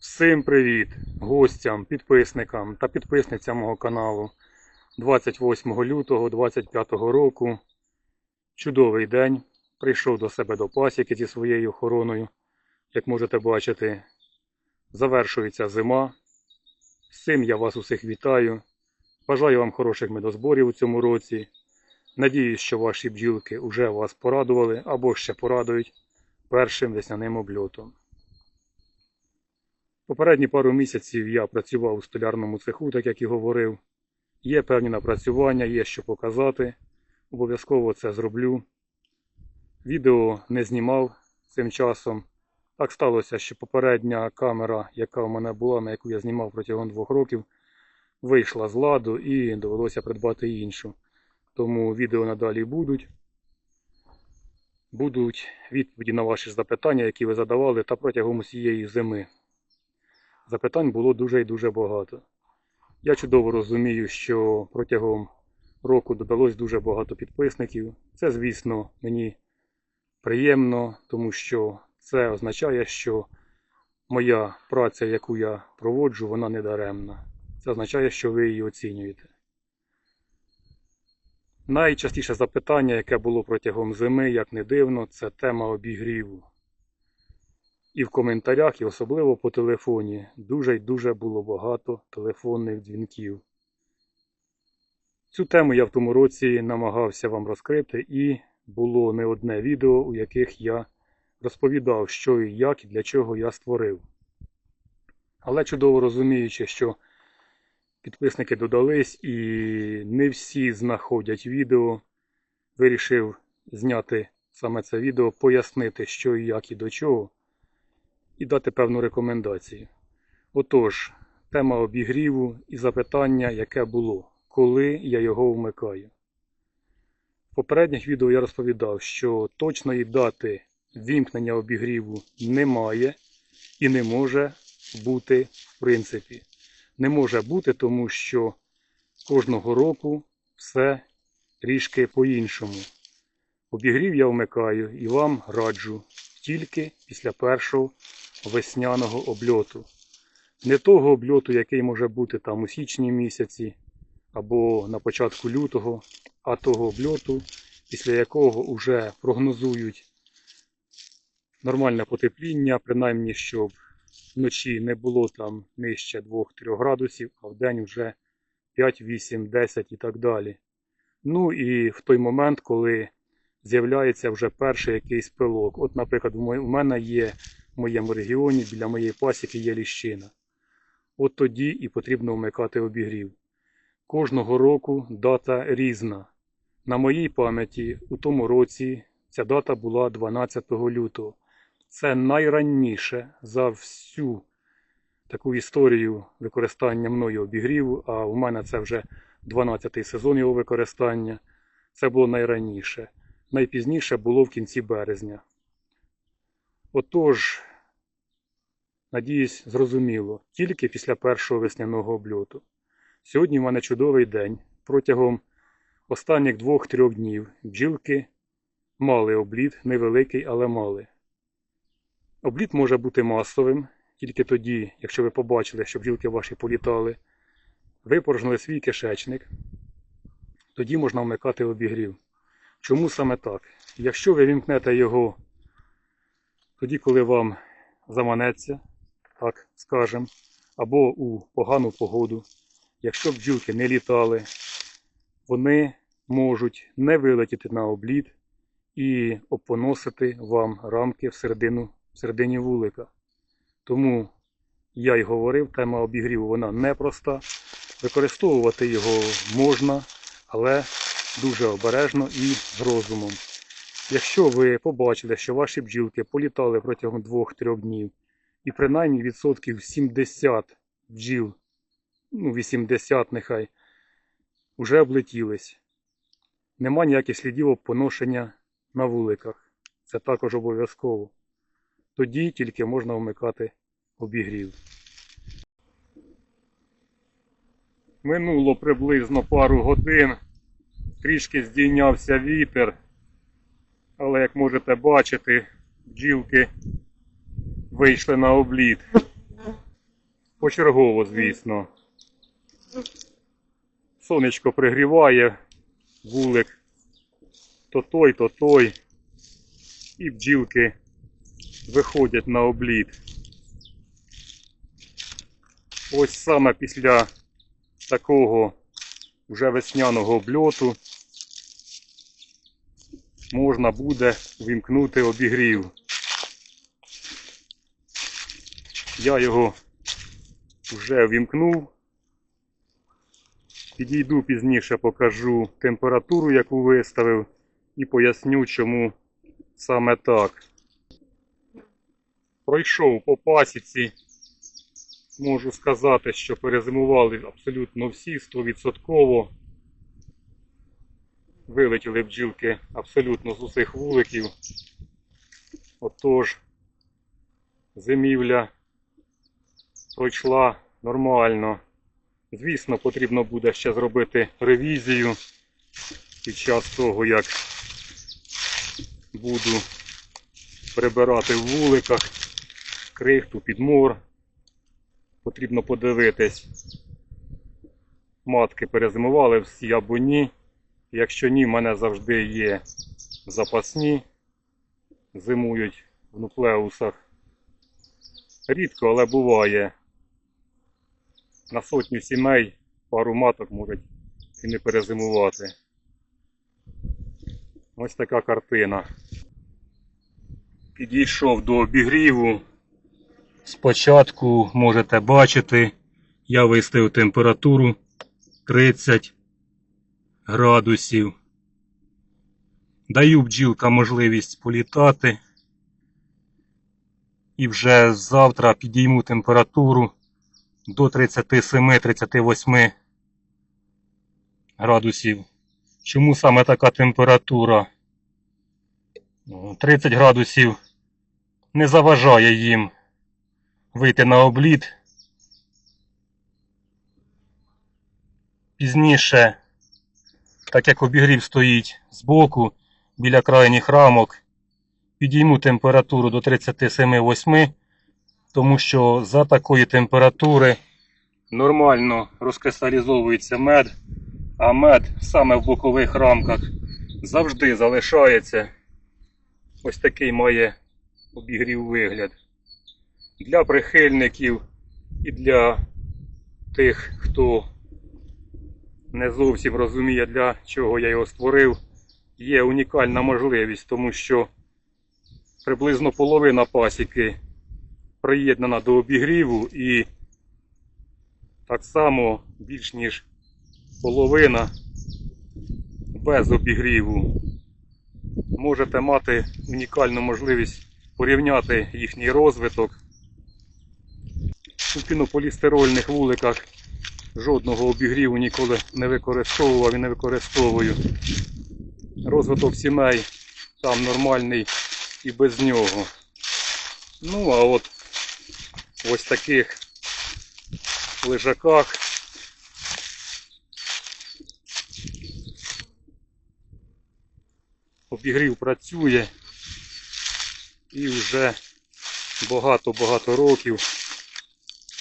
Всім привіт гостям, підписникам та підписницям мого каналу 28 лютого 25 року. Чудовий день. Прийшов до себе до пасіки зі своєю охороною. Як можете бачити, завершується зима. Цим я вас усіх вітаю. Бажаю вам хороших медозборів у цьому році. Надіюсь, що ваші бджілки вже вас порадували або ще порадують першим весняним обльотом. Попередні пару місяців я працював у столярному цеху, так як і говорив. Є певні напрацювання, є що показати. Обов'язково це зроблю. Відео не знімав цим часом. Так сталося, що попередня камера, яка в мене була, на яку я знімав протягом двох років, вийшла з ладу і довелося придбати іншу. Тому відео надалі будуть. Будуть відповіді на ваші запитання, які ви задавали, та протягом усієї зими. Запитань було дуже і дуже багато. Я чудово розумію, що протягом року додалось дуже багато підписників. Це, звісно, мені приємно, тому що це означає, що моя праця, яку я проводжу, вона не даремна. Це означає, що ви її оцінюєте. Найчастіше запитання, яке було протягом зими, як не дивно, це тема обігріву. І в коментарях, і особливо по телефоні, дуже й дуже було багато телефонних дзвінків. Цю тему я в тому році намагався вам розкрити, і було не одне відео, у яких я розповідав, що і як, і для чого я створив. Але чудово розуміючи, що підписники додались і не всі знаходять відео, вирішив зняти саме це відео, пояснити, що і як і до чого і дати певну рекомендацію. Отож, тема обігріву і запитання, яке було, коли я його вмикаю. В попередніх відео я розповідав, що точної дати вімкнення обігріву немає і не може бути в принципі. Не може бути, тому що кожного року все трішки по-іншому. Обігрів я вмикаю і вам раджу тільки після першого весняного обльоту. Не того обльоту, який може бути там у січні місяці або на початку лютого, а того обльоту, після якого вже прогнозують нормальне потепління, принаймні, щоб вночі не було там нижче 2-3 градусів, а в день вже 5, 8, 10 і так далі. Ну і в той момент, коли з'являється вже перший якийсь пилок. От, наприклад, у мене є в моєму регіоні біля моєї пасіки є ліщина. От тоді і потрібно вмикати обігрів. Кожного року дата різна. На моїй пам'яті у тому році ця дата була 12 лютого. Це найраніше за всю таку історію використання мною обігріву, а у мене це вже 12-й сезон його використання. Це було найраніше. Найпізніше було в кінці березня. Отож, надіюсь, зрозуміло, тільки після першого весняного обльоту. Сьогодні в мене чудовий день. Протягом останніх двох-трьох днів бджілки мали обліт, невеликий, але мали. Обліт може бути масовим, тільки тоді, якщо ви побачили, що бджілки ваші політали, випорожнили свій кишечник, тоді можна вмикати обігрів. Чому саме так? Якщо ви вімкнете його тоді, коли вам заманеться, так скажемо, або у погану погоду, якщо бджілки не літали, вони можуть не вилетіти на обліт і опоносити вам рамки всередину, всередині вулика. Тому я й говорив, тема обігріву вона непроста. Використовувати його можна, але дуже обережно і з розумом. Якщо ви побачили, що ваші бджілки політали протягом 2-3 днів, і принаймні відсотків 70 бджіл, ну 80 нехай, вже облетілись, нема ніяких слідів поношення на вуликах. Це також обов'язково. Тоді тільки можна вмикати обігрів. Минуло приблизно пару годин трішки здійнявся вітер, але як можете бачити, бджілки вийшли на обліт. Почергово, звісно. Сонечко пригріває, вулик то той, то той. І бджілки виходять на обліт. Ось саме після такого вже весняного обльоту можна буде вімкнути обігрів. Я його вже вімкнув. Підійду пізніше, покажу температуру, яку виставив, і поясню, чому саме так. Пройшов по пасіці. Можу сказати, що перезимували абсолютно всі 100%. Вилетіли бджілки абсолютно з усіх вуликів. Отож, зимівля пройшла нормально. Звісно, потрібно буде ще зробити ревізію під час того, як буду прибирати в вуликах крихту, підмор. Потрібно подивитись, матки перезимували всі або ні. Якщо ні, в мене завжди є запасні, зимують в нуклеусах. Рідко, але буває. На сотню сімей пару маток можуть і не перезимувати. Ось така картина. Підійшов до обігріву. Спочатку можете бачити, я виставив температуру 30 градусів. Даю бджілкам можливість політати. І вже завтра підійму температуру до 37-38 градусів. Чому саме така температура? 30 градусів не заважає їм вийти на обліт. Пізніше, так як обігрів стоїть збоку біля крайніх рамок, підійму температуру до 37,8, тому що за такої температури нормально розкристалізовується мед, а мед саме в бокових рамках завжди залишається. Ось такий має обігрів вигляд. Для прихильників і для тих, хто не зовсім розуміє, для чого я його створив, є унікальна можливість, тому що приблизно половина пасіки приєднана до обігріву і так само більш ніж половина без обігріву. Можете мати унікальну можливість порівняти їхній розвиток. У пінополістирольних вуликах жодного обігріву ніколи не використовував і не використовую. Розвиток сімей там нормальний і без нього. Ну, а от в ось таких лежаках обігрів працює і вже багато-багато років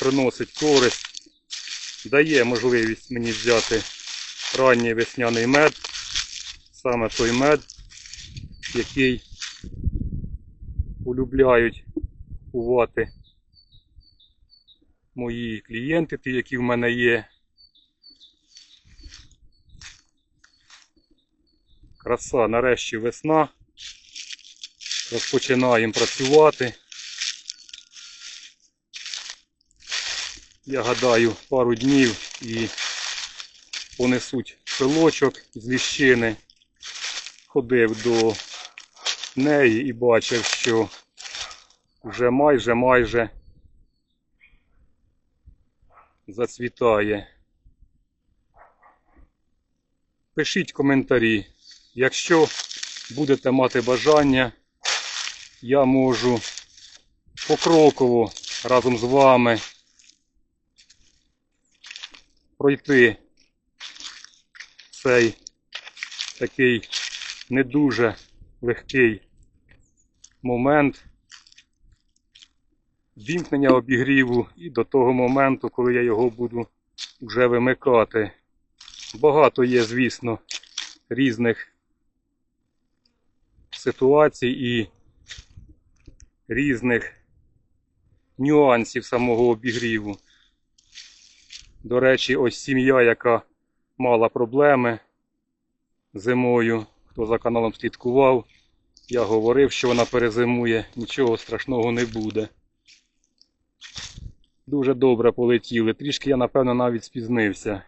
приносить користь, дає можливість мені взяти ранній весняний мед, саме той мед, який полюбляють купувати мої клієнти, ті, які в мене є. Краса, нарешті весна. Розпочинаємо працювати. Я гадаю, пару днів і понесуть пилочок з ліщини. Ходив до неї і бачив, що вже майже майже зацвітає. Пишіть коментарі. Якщо будете мати бажання, я можу покроково разом з вами пройти цей такий не дуже легкий момент. вімкнення обігріву і до того моменту, коли я його буду вже вимикати. Багато є, звісно, різних ситуацій і різних нюансів самого обігріву. До речі, ось сім'я, яка мала проблеми зимою, хто за каналом слідкував, я говорив, що вона перезимує, нічого страшного не буде. Дуже добре полетіли. Трішки я, напевно, навіть спізнився.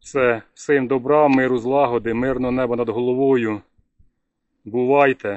Все, всім добра, миру, злагоди, мирного неба над головою. Бувайте!